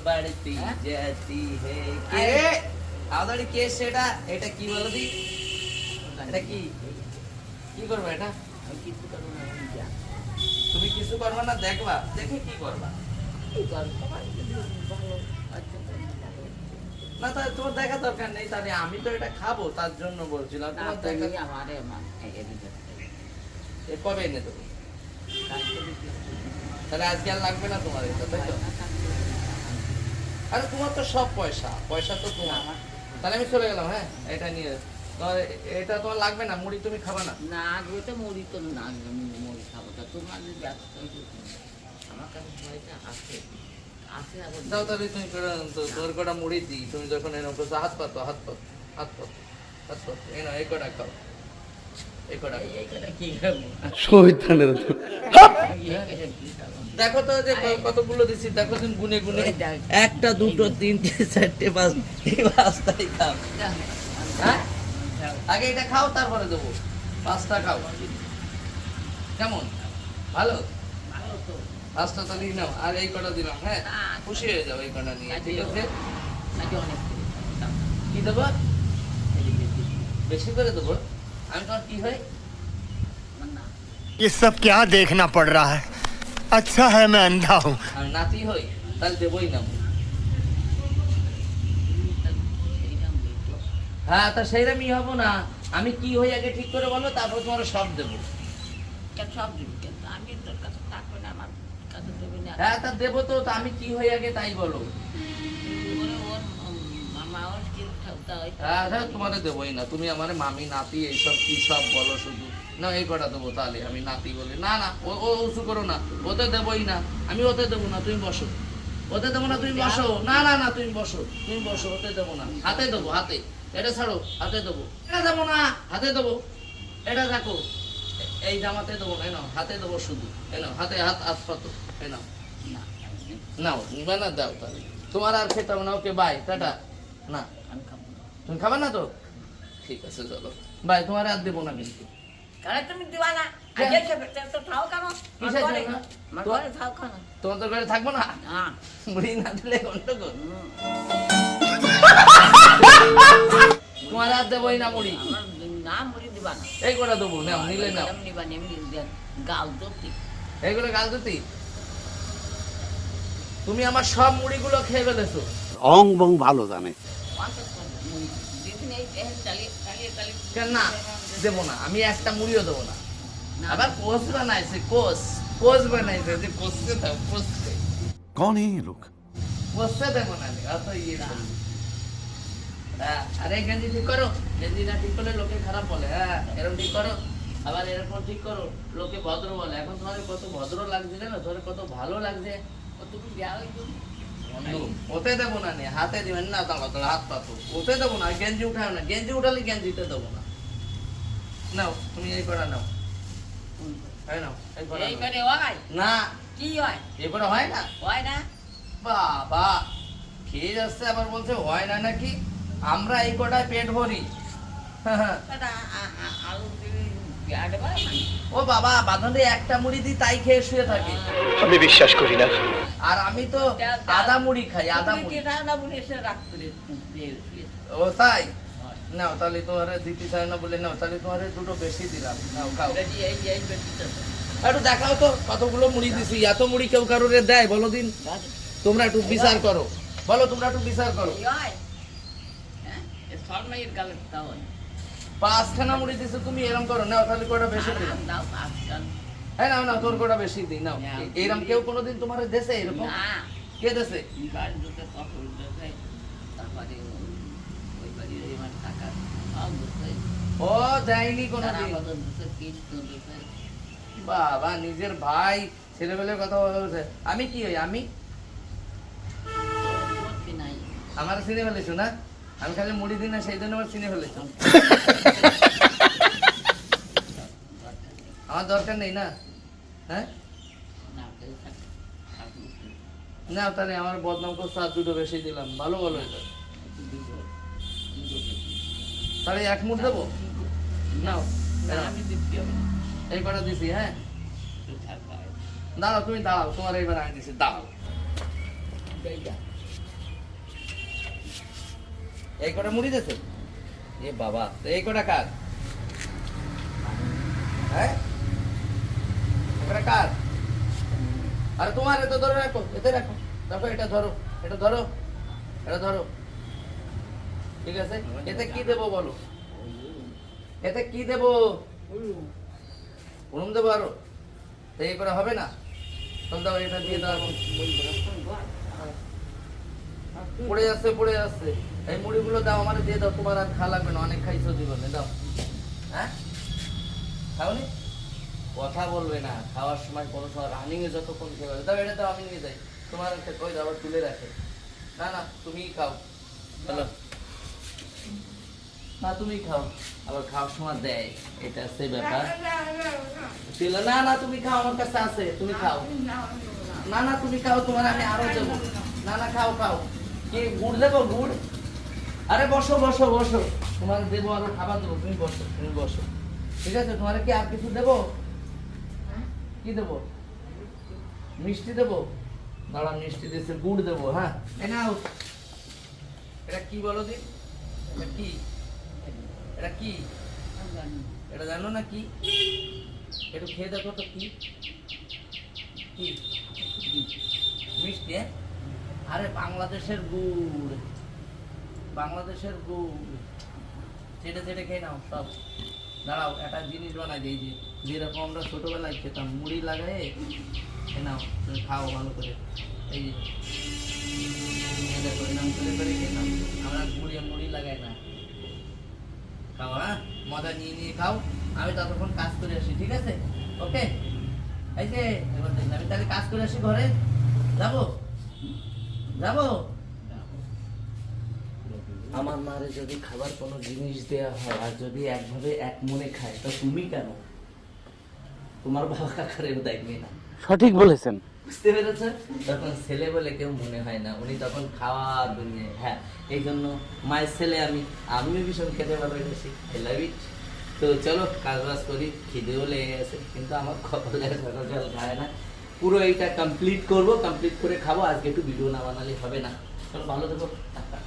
बढ़ती হ্যাঁ? जाती है কে আদারি কে সেটা এটা কি বলো দি এটা কি কি করবে এটা আমি কিছু করবো না আমি যা। তুমি কিছু করবে না দেখবা দেখে কি করবা কি করবো? সবাই যদি ভালো আছে তো ভালো। না তাহলে তোমার দেখা দরকার নেই তাহলে আমি তো এটা খাবো তার জন্য বলছিলাম না, তোমার তুমি দেখা আমারে মা- এই এদিকে থেকে। এ কবে এনে দেবো কালকে দিতে হবে। তাহলে আজকে আর লাগবে না তোমার এটা তাই তো পয়সা থাকলে আরে তোমার তো সব পয়সা পয়সা তো তোমার। আমার তাহলে আমি চলে গেলাম হ্যাঁ? এটা নিয়ে। তোমার এটা তোমার লাগবে না মুড়ি তুমি খাবা না? না আগে তো মুড়ি তো না আমি মুড়ি খাব। তা তোমার যেত, আমার কাছে পয়সা আছে। দাও তাহলে তুমি তোর কটা মুড়ি দিই। তুমি যখন এরকম করছ হাত পাতো হাত পাতো হাত পাতো হাত পাতো এই না এই কটা খাও। এই কটা এই- কটা কি খাব? কি খাব? দেখো তো যে ক- কতগুলো দিচ্ছি দেখো তুমি গুনে গুনে এই দেখ। একটা দুটো তিনটে চারটে পাঁচ এই পাঁচটাই খাও যা, হ্যাঁ যাও। আগে এটা খাও তারপরে দেবো পাঁচটা খাও কেমন ভালো ভালো তো। পাঁচটা তো নিয়ে নাও আর এই কটা দিলাম হ্যাঁ না, খুশি হয়ে যাও এই কটা নিয়ে ঠিক আছে আজকে অনেক করে দাও। কি দেবো এদিকে দিই। বেশি করে দেবো আমি তোমার কি হয় আমার না। ये सब क्या देखना पड़ रहा है আচ্ছা হ্যাঁ না দাও নাতি হই তাহলে দেবই না হ্যাঁ তা সেইরকমই হব না। আমি কি হয়ে আগে ঠিক করে বলো তারপর তোমার সব দেবো। সব দেবো? কিন্তু আমি তোর কাছে থাকবে না আমার কাছে দেবে না। হ্যাঁ তা দেবো তো আমি কি হয়ে আগে তাই বলো। ঠাউটা হয়? হ্যাঁ তোমারে দেবোই না তুমি আমার মামি নাতি এইসব কি সব বলো শুধু। না এই কটা দেবো তাহলে আমি নাতি বলি। না না ও ও উঁচু করো না ওতে দেবোই না আমি ওতে দেবো না তুমি বসো। ওতে দেবো না তুমি বসো। না না না তুমি বসো তুমি বসো ওতে দেবো না। হাতে দেবো হাতে। এটা ছাড়ো হাতে দেবো। এটা দেবো না হাতে দেবো। এটা দেখো এই জামাতে দেবো না এই নাও হাতে দেবো শুধু। এ নাও হাতে হাত হাত পাতো এ নাও। না, নাও নিবে না দাও তাহলে। তোমার আর খেতাম না ওকে বাই টাটা। না আমি খাব তুমি খাবে না তো? ঠিক আছে চলো। বাই তোমার আর দেবো না কিন্তু। কারণ তুমি দিবা না। ঘরে- থাকব না? না। মুড়ি না দিলে গন্ডগোল। তোমার আর দেবোই না মুড়ি। না মুড়ি দিবা না। এই করে দেবো? নাও নিলে নিবা না, এমনি দে- গাল। এইগুলো গাল তুমি আমার সব মুড়িগুলো খেয়ে ফেলেছো। অং বং ভালো জানে। আমি একটা মুড়িও দেবো না। আবার কোষ বানাইছে কোষ কোষ বানাইছে যে কোষে কোষে। কোন লোক? কোষে দেবো না ইয়ে হ্যাঁ, আরে গেঞ্জি ঠিক করো গেঞ্জি না ঠিক করলে লোকে খারাপ বলে হ্যাঁ এরকম ঠিক করো আবার এরকম ঠিক করো লোকে ভদ্র বলে। এখন তোমার কত ভদ্র লাগছে না ধরে কত ভালো লাগছে। কতটুকু দেওয়া ওতে দেবো না নে হাতে দিবেন না দাঁড়া দাঁড়া হাত পাতো ওতে দেবো না গেঞ্জি উঠাও না গেঞ্জি উঠালে গেঞ্জিতে দেবো না। নাও তুমি এই করা নাও। নাও এই করা হয়? না। কি হয়? হয় না? হয় না? বাবা খেয়ে যাচ্ছে আবার বলছে হয় না নাকি? আমরা এই কটায় পেট ভরি। ও বাবা বাঁধনে একটা মুড়ি দিই তাই খেয়ে শুয়ে থাকে। আমি বিশ্বাস করি না। আর আমি তো আদা মুড়ি খাই আদা মুড়ি। এসে ও তাই। নাও তাহলে তোমার দিতে চাই না বলে নাও তাহলে তোমার দুটো বেশি দিলাম। নাও খাও। একটু দেখাও তো কতগুলো মুড়ি দিছি। এত মুড়ি কেউ কারোরে দেয় বলো দিন। তোমরা একটু বিচার করো। বলো তোমরা একটু বিচার করো। হয়? হ্যাঁ? এ গালের তা হয়। পাঁচখানা মুড়ি দিছো তুমি এরকম করো। নাও তাহলে কটা বেশি হ্যাঁ নাও তোর কটা বেশি দিই? নাও না। এরম কেউ কোনোদিন তোমার দেশে এরকম? কে দেশে। ও দেয়নি কোনোদিন। বাবা নিজের ভাই ছেলেবেলের কথা বলছে। আমি কি হই আমি? আমার চিনে ফেলেছো না আমি খালি মুড়ি দিই না সেই জন্য আমার চিনে ফেলেছো। আমার দরকার নেই না? হ্যাঁ? না, তাহলে আমার বদনাম করছে আর দুটো বেশি দিলাম। ভালো ভালো এটা। তাহলে এক মুঠ দেবো? নাও। এই কটা দিছি হ্যাঁ? দাঁড়াও তুমি দাঁড়াও তোমার এইবার আমি দিছি দাঁড়াও। এই কটা মুড়ি দিয়েছে? এ বাবা, তো এই কটা কার? হ্যাঁ? কটা কার? আরে তোমার, এটা ধরে রাখো, এতে রাখো। দেখো, এটা ধরো এটা ধরো এটা ধরো। ঠিক আছে? এতে কি দেবো বলো? এতে কি দেবো? উনুন দেবো আরও। তো এই করে হবে না? তাহলে দাও, এটা দিয়ে দাও। পড়ে যাচ্ছে পড়ে যাচ্ছে এই মুড়িগুলো দাও, আমার দিয়ে দাও, তোমার আর খা লাগবে না, অনেক খাইছো জীবনে, দাও। হ্যাঁ? খাওনি? কথা বলবে না, খাওয়ার সময় কোনো সময় রানিং এ যতক্ষণ খেয়ে দাও, এটা দাও, আমি নিয়ে যাই। তোমার একটা কই দাও তুলে রাখে। না না, তুমিই খাও। চলো না তুমি খাও। আবার খাওয়ার সময় দেয়, এটা হচ্ছে ব্যাপার। ছিল, না না, তুমি খাও, আমার কাছে আছে, তুমি খাও। না না, তুমি খাও, তোমার আমি আরও দেবো না না, খাও খাও। কি গুড় দেবো গুড়? আরে বসো বসো বসো। তোমার দেবো আরও খাবার দেবো তুমি বসো তুমি বসো। ঠিক আছে তোমার কি আর কিছু দেবো? কি দেবো? মিষ্টি দেবো? দাঁড়া মিষ্টি দিয়েছে গুড় দেবো হ্যাঁ? নাও এটা কি বলো দি? এটা কি? এটা কি? এটা জানো না কি? একটু খেয়ে দেখো তো কি? কি? মিষ্টি হ্যাঁ? আরে বাংলাদেশের গুড়। বাংলাদেশের গুড়। চেটে চেটে খেয়ে নাও সব। দাঁড়াও, একটা জিনিস বানাই দিই যে, যেরকম আমরা ছোটোবেলায় খেতাম, মুড়ি লাগাই খেয়ে নাও, তুমি খাও ভালো করে। করে করে নাও। আমরা মুড়ি লাগাই না। হ্যাঁ? মজা নিয়ে নিয়ে খাও। আমি ততক্ষণ কাজ করে আসি, ঠিক আছে? ওকে? এই যে আমি তাহলে কাজ করে আসি ঘরে। যাব? যাব? আমার মারে যদি খাবার কোনো জিনিস দেয়া হয় আর যদি একভাবে এক মনে খায় তো তুমি কেন? তোমার বাবা কাকারেও দেখবে না। সঠিক বলেছেন। বুঝতে পেরেছ তখন ছেলে বলে কেউ মনে হয় না উনি তখন খাওয়া দুনিয়া। হ্যাঁ এই জন্য মায়ের ছেলে আমি। আমিও ভীষণ খেতে ভালোবাসি। আই লাভ ইট তো চলো কাজ বাজ করি। খিদেও লেগে গেছে কিন্তু আমার কপালে সকাল সকাল খায় না। পুরো এইটা কমপ্লিট করব কমপ্লিট করে খাব, আজকে একটু ভিডিও না বানালে হবে না। ভালো থেকো। টাটা